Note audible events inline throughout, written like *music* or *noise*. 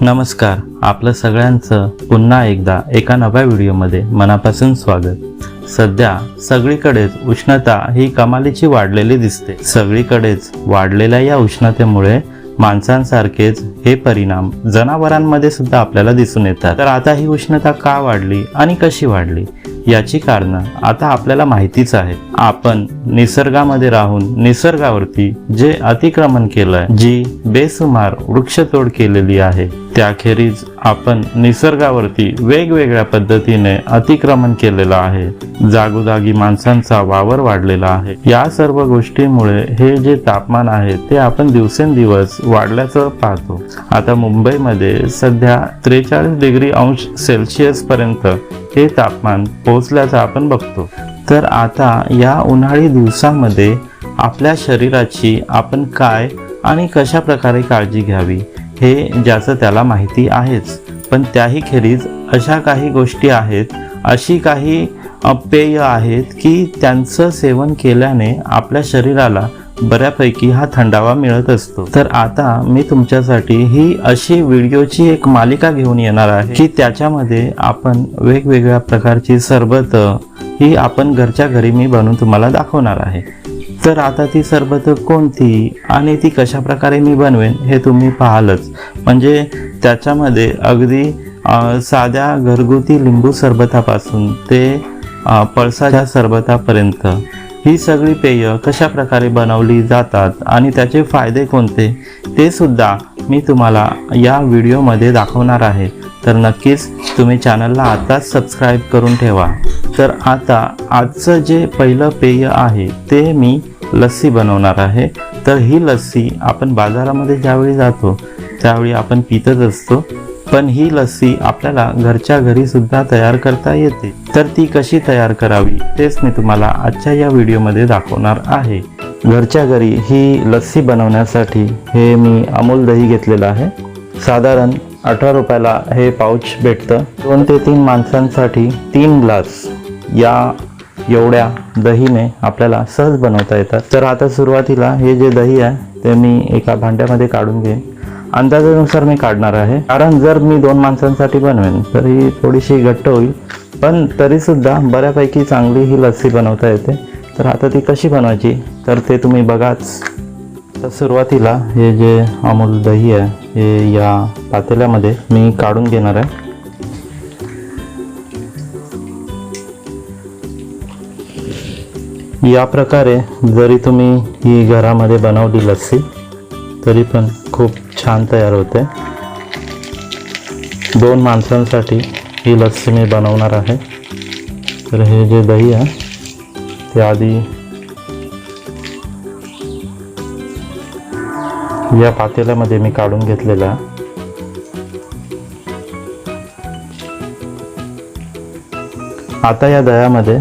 नमस्कार आपलं सगळ्यांचं पुन्हा एकदा एका नव्या व्हिडिओमध्ये मनापासून स्वागत. सध्या सगळीकडेच उष्णता ही कमालीची वाढलेली दिसते. सगळीकडेच वाढलेल्या या उष्णतेमुळे माणसांसारखेच हे परिणाम जनावरांमध्ये सुद्धा आपल्याला दिसून येतात. तर आता ही उष्णता का वाढली आणि कशी वाढली? याची कारणं आता आपल्याला माहितीच आहे आपण निसर्गामध्ये राहून निसर्गावरती जे अतिक्रमण केलंय जी बेसुमार वृक्षतोड केलेली आहे त्याखेरीज आपण निसर्गावरती वेगवेगळ्या पद्धतीने अतिक्रमण केलेलं आहे. जागोजागी माणसांचा वावर वाढलेला आहे. या सर्व गोष्टीमुळे हे जे तापमान आहे ते आपण दिवसेंदिवस वाढल्याचं पाहतो. आता मुंबईमध्ये सध्या त्रेचाळीस डिग्री अंश सेल्सिअस पर्यंत हे तापमान पोहोचल्याचं आपण बघतो. तर आता या उन्हाळी दिवसामध्ये आपल्या शरीराची आपण काय आणि कशा प्रकारे काळजी घ्यावी हे ज्याचं त्याला माहिती आहेच. पण त्याही खेरीज अशा काही गोष्टी आहेत अशी काही पेय आहेत की त्यांचं सेवन केल्याने आपल्या शरीराला बऱ्यापैकी हा थंडावा मिळत असतो. तर आता मी तुमच्यासाठी ही अशी व्हिडिओची एक मालिका घेऊन येणार आहे की त्याच्यामध्ये आपण वेगवेगळ्या प्रकारची सरबत ही आपण घरच्या घरी मी बनवून तुम्हाला दाखवणार आहे. तर आता ती सरबत कोणती आणि ती कशा प्रकारे मी बनवेन हे तुम्ही पाहालच. म्हणजे त्याच्यामध्ये अगदी साध्या घरगुती लिंबू सरबतापासून ते पळसाच्या सरबतापर्यंत ही सगळी पेय कशा प्रकारे बनवली जातात आणि त्याचे फायदे कोणते ते सुद्धा मी तुम्हाला या व्हिडिओमध्ये दाखवणार आहे. तर नक्कीच तुम्ही चॅनलला आताच सबस्क्राईब करून ठेवा. तर आता आजचं जे पहिलं पेय आहे ते मी लस्सी बनवणार आहे. तर ही लस्सी आपण बाजारामध्ये ज्यावेळी जातो त्यावेळी आपण पितच असतो. पण ही लस्सी आपल्याला घरच्या घरी सुद्धा तयार करता येते. तर ती कशी तयार करावी तेच मी तुम्हाला आजच्या या व्हिडिओमध्ये दाखवणार आहे. घरच्या घरी ही लस्सी बनवण्यासाठी हे मी अमूल दही घेतलेलं आहे. साधारण अठरा रुपयाला हे पाऊच भेटतं. दोन ते तीन माणसांसाठी तीन ग्लास या एवढ्या दहीने आपल्याला सहज बनवता येतात. तर आता सुरुवातीला हे जे दही आहे ते मी एका भांड्यामध्ये काढून घेईन. अंदाजानुसार मी काढणार आहे. कारण जर मी दोन माणसांसाठी बनवेन तर ही थोडीशी घट्ट होईल. पण तरीसुद्धा बऱ्यापैकी चांगली ही लस्सी बनवता येते. तर आता ती कशी बनवायची? तर ते तुम्ही बघाच. तर सुरुवातीला हे जे अमूल दही आहे हे या पातेल्यामध्ये मी काढून घेणार आहे. या प्रकारे जरी तुम्ही ही घरामध्ये बनवली लस्सी तरी पण खूप छान तयार होते. दोन माणसांसाठी ही लस्सी मी बनवणार आहे. तर हे जे दही आहे ते आधी या पातेल्यामध्ये मी काढून घेतलेलं आहे. आता या दह्यामध्ये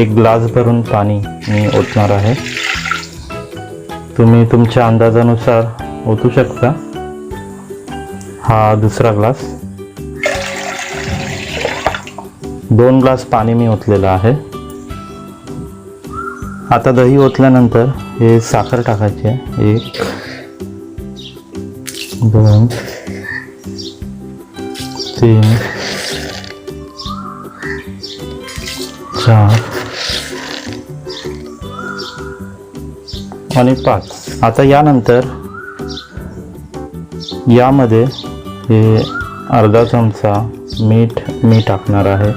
एक ग्लास भरून पाणी मी ओतणार आहे. तुम्ही तुमच्या अंदाजानुसार ओतू शकता. हा दुसरा ग्लास. दोन ग्लास पाणी मी ओतलेलं आहे. आता दही ओतल्यानंतर हे साखर टाकायची आहे. एक दोन तीन चार आणि पाच. आता यानंतर यामध्ये हे अर्धा चमचा मीठ मी टाकणार आहे.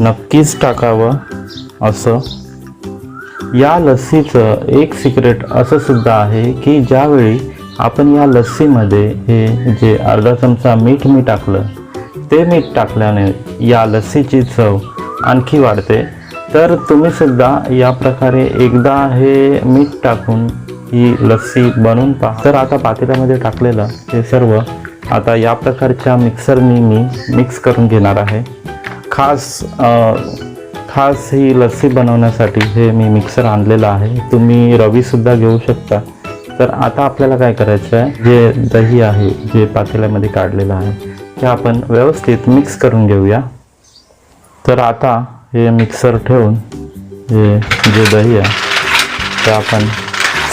नक्कीच टाकावं असं. या लस्सीचं एक सिक्रेट असं सुद्धा आहे की ज्यावेळी आपण या लस्सीमध्ये हे जे अर्धा चमचा मीठ मी टाकलं ते मीठ टाकल्याने या लस्सीची चव आणखी वाढते. तर तुम्ही सुद्धा या प्रकारे एकदा हे मीठ टाकून ही लस्सी बनवून पहा. तर आता पातेल्यामध्ये टाकलेलं हे सर्व आता या प्रकारच्या मिक्सरनी मी मिक्स करून घेणार आहे. खास खास ही लस्सी बनवण्यासाठी हे मी मिक्सर आणलेलं आहे. तुम्ही रवीसुद्धा घेऊ शकता. तर आता आपल्याला काय करायचं आहे जे दही आहे जे पातेल्यामध्ये काढलेलं आहे ते आपण व्यवस्थित मिक्स करून घेऊया. तर आता हे मिक्सर ठेवून हे जे दही आहे ते आपण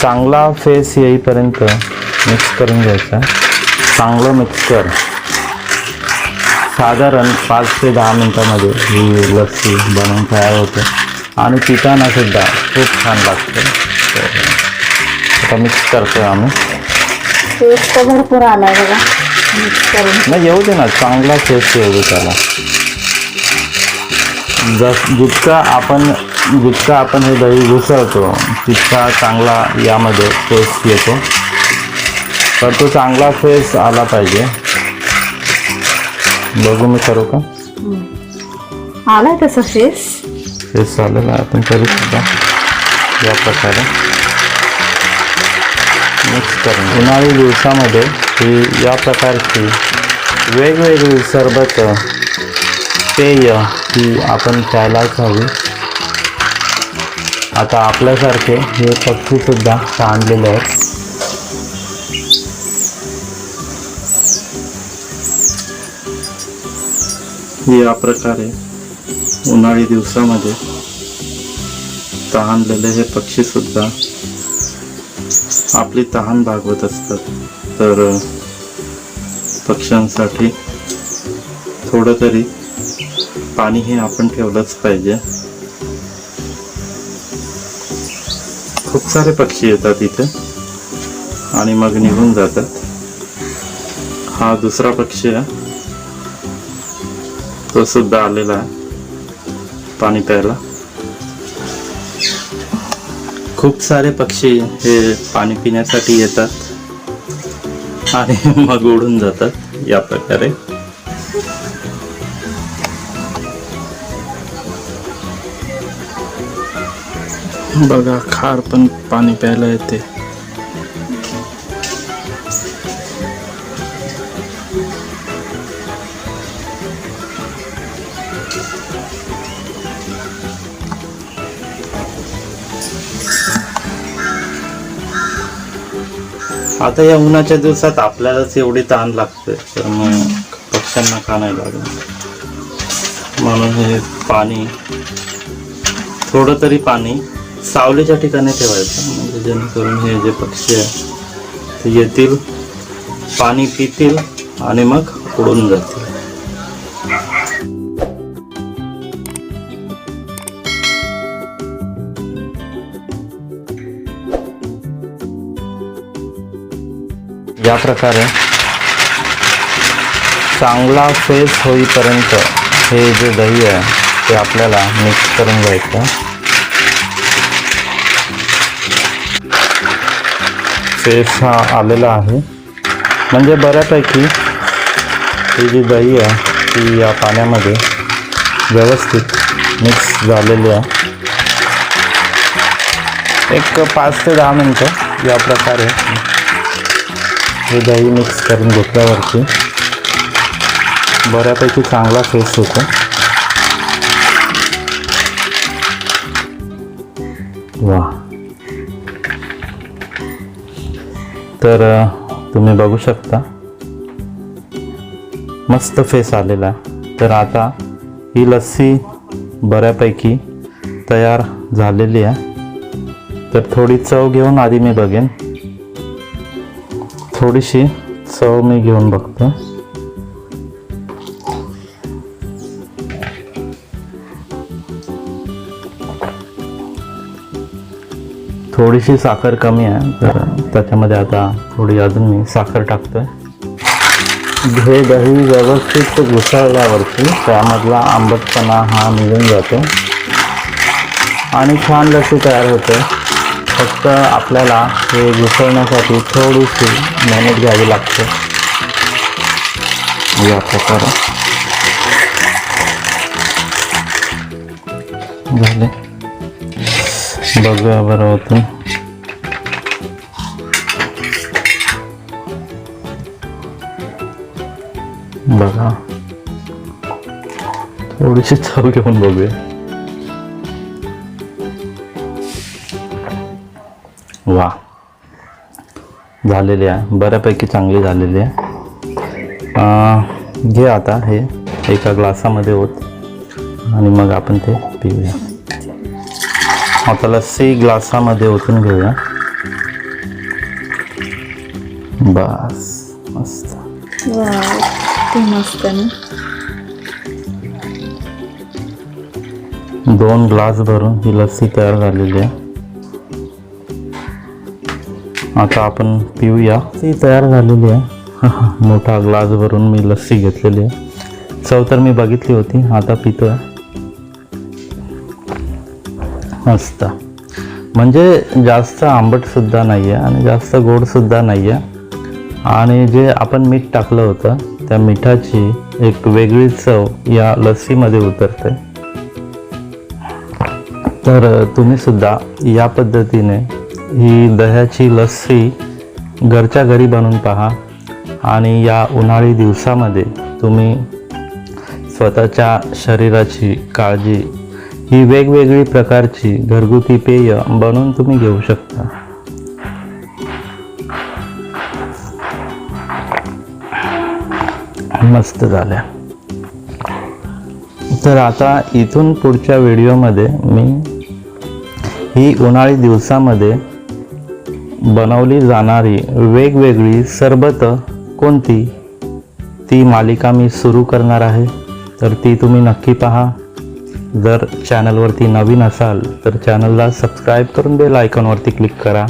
चांगला फेस येईपर्यंत मिक्स करून घ्यायचा. चांगलं मिक्सर साधारण पाच ते दहा मिनटामध्ये ही लस्सी बनवून तयार होते. आणि पिताना सुद्धा खूप छान लागते. आता मिक्स करतोय आम्ही. भरपूर आलाय बघा. मिक्स करून. नाही येऊ दे ना. चांगला टेस्ट येऊ दे त्याला. जस जितका आपण जितका आपण हे दही घुसळतो तितका चांगला यामध्ये टेस्ट येतो. तर तो चांगला फेस आला पाहिजे. बघू मी करू का? आलाय तसं फेस फेस आलेला आहे आपण करू सुद्धा या प्रकारे. मिक्स करून. उन्हाळी दिवसामध्ये ही या प्रकारची वेगवेगळी सरबत पेय ही आपण प्यायलाच हवी. आता आपल्यासारखे हे पक्षीसुद्धा सांडलेले आहेत. या प्रकारे उन्हाळी दिवसामध्ये तहानलेले हे पक्षी सुद्धा आपली तहान भागवत असतात. तर पक्ष्यांसाठी थोडं तरी पाणी हे आपण ठेवलंच पाहिजे. खूप सारे पक्षी येतात इथे. आणि मग निघून जातात. हा दुसरा पक्षी आहे. तो सुद्धा आलेला आहे. पाणी प्यायला. खूप सारे पक्षी हे पाणी पिण्यासाठी येतात. आणि मग उडून जातात या प्रकारे. बघा खार पण पाणी प्यायला येते. आता या उन्हाच्या दिवसात आपल्यालाच एवढी ताण लागते तर मग पक्ष्यांना का नाही लागत? म्हणून हे पाणी थोडं तरी पाणी सावलीच्या ठिकाणी ठेवायचं म्हणजे जेणेकरून हे जे पक्षी आहे ते येतील पाणी पितील आणि मग उडून जातील. या प्रकारे चांगला फेस होईपर्यंत हे जे दही आहे ते आपल्याला मिक्स करून घ्यायचं. फेस हा आलेला आहे. म्हणजे बऱ्यापैकी ही जी दही आहे, ती या पाण्यामध्ये व्यवस्थित मिक्स झालेली आहे. एक पाच ते दहा मिनटं या प्रकारे हे दही मिक्स करून घेतल्यावरती बऱ्यापैकी चांगला फेस होतो. वा तर तुम्ही बघू शकता. मस्त फेस आलेला आहे. तर आता ही लस्सी बऱ्यापैकी तयार झालेली आहे. तर थोडी चव घेऊन आधी मी बघेन. थोडीशी चव मी घेऊन बघतो. थोडीशी साखर कमी आहे तर त्याच्यामध्ये आता थोडी अजून मी साखर टाकतोय. हे दही व्यवस्थित घुसळल्यावरती त्यामधला आंबटपणा हा निघून जातो. आणि छान लस्सी तयार होते. फक्त आपल्याला हे घुसळण्यासाठी थोडीशी मेहनत घ्यावी लागते. या प्रकारे. झाले. बघूया बरं होतं बघा. थोडीशी चव घेऊन बघूया. वा. झालेली आहे. बऱ्यापैकी चांगली झालेली आहे. घे आता हे. एका ग्लासामध्ये होत आणि मग आपण ते पिऊया. आता लस्सी ग्लासामध्ये ओतून घेऊया. बस मस्त. मस्त ना दोन ग्लास भरून ही लस्सी तयार झालेली आहे. आता आपण पिऊया. ती तयार झालेली आहे. *laughs* मोठा ग्लास भरून मी लस्सी घेतलेली आहे. चव तर मी बघितली होती आता पितोय. मस्त. म्हणजे जास्त आंबटसुद्धा नाही आहे आणि जास्त गोडसुद्धा नाही आहे आणि जे आपण मीठ टाकलं होतं त्या मिठाची एक वेगळी चव या लस्सीमध्ये उतरते. तर तुम्ही सुद्धा या पद्धतीने ही दह्याची लस्सी घरच्या घरी बनवून पहा आणि या उन्हाळी दिवसामध्ये तुम्ही स्वतःच्या शरीराची काळजी ही वेगवेगळी प्रकारची घरगुती पेय बनवून तुम्ही घेऊ शकता. मस्त झाल्या. तर आता इथून पुढच्या व्हिडिओमध्ये मी ही उन्हाळी दिवसामध्ये बनवली जाणारी वेगवेगळी सरबत कोणती? ती मालिका मी सुरू करणार आहे. तर ती तुम्ही नक्की पहा. जर चॅनलवरती नवीन असाल तर चॅनलला सबस्क्राईब करून बेल आयकॉनवरती क्लिक करा.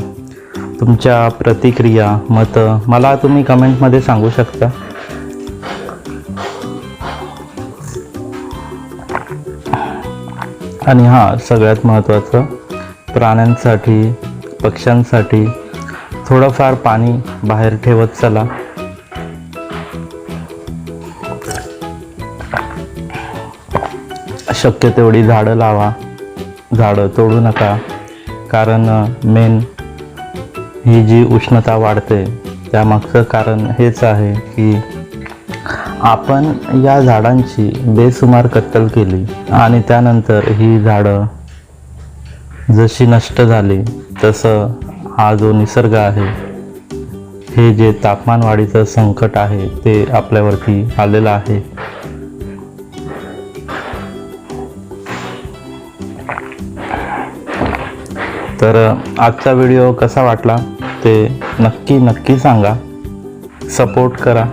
तुमच्या प्रतिक्रिया मतं मला तुम्ही कमेंटमध्ये सांगू शकता. आणि हां सगळ्यात महत्त्वाचं प्राण्यांसाठी पक्ष्यांसाठी थोडंफार पाणी बाहेर ठेवत चला. शक्य तेवढी झाडं लावा. झाडं तोडू नका. कारण मेन ही जी उष्णता वाढते त्यामागचं कारण हेच आहे की आपण या झाडांची बेसुमार कत्तल केली आणि त्यानंतर ही झाडं जशी नष्ट झाली तसं हा जो निसर्ग आहे हे जे तापमान वाढीचं संकट आहे ते आपल्यावरती आलेलं आहे. तर आजचा व्हिडिओ कसा वाटला ते नक्की नक्की सांगा. सपोर्ट करा.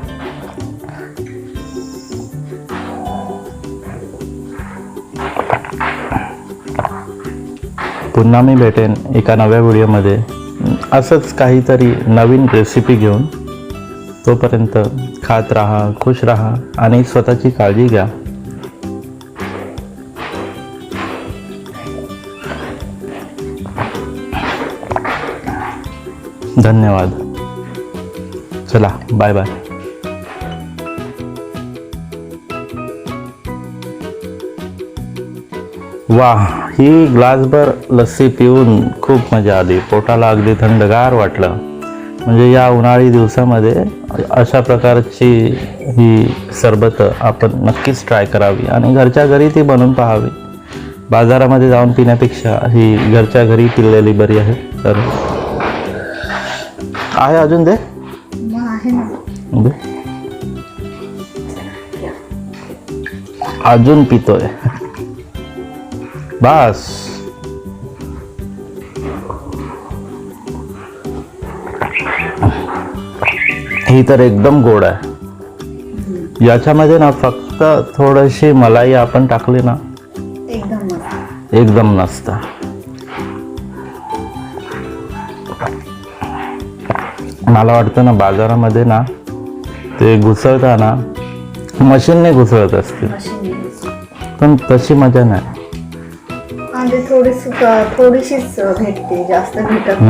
पुन्हा मी भेटेन एका नव्या व्हिडिओमध्ये. असंच काहीतरी नवीन रेसिपी घेऊन. तोपर्यंत खात राहा खुश राहा आणि स्वतःची काळजी घ्या. धन्यवाद. चला बाय बाय वा ही ग्लासभर लस्सी पिऊन खूप मजा आली. पोटाला अगदी थंडगार वाटलं. म्हणजे या उन्हाळी दिवसामध्ये अशा प्रकारची ही सरबत आपण नक्कीच ट्राय करावी आणि घरच्या घरी ती बनवून पाहावी. बाजारामध्ये जाऊन पिण्यापेक्षा ही घरच्या घरी पिलेली बरी आहे. तर आहे अजून दे. अजून पितोय. बस. ही तर एकदम गोड आहे. याच्यामध्ये ना फक्त थोडीशी मलाई आपण टाकली ना. एकदम नसतं मला वाटतं ना बाजारामध्ये ना ते घुसळताना मशीनने घुसळत मशीन पण तशी मजा नाही. आणि थोडी सुका थोडीशीच भेटते जास्त भेटत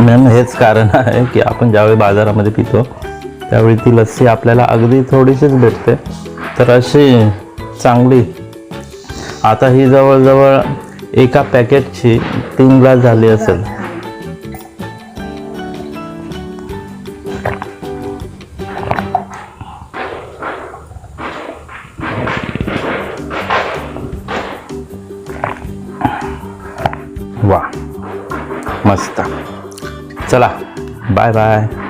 मॅम हेच कारण आहे की आपण ज्यावेळी बाजारामध्ये पितो त्यावेळी ती लस्सी आपल्याला अगदी थोडीशीच भेटते. तर अशी चांगली आता ही जवळजवळ एका पॅकेटची तीन ग्लास झाली असेल. वा मस्त चला बाय बाय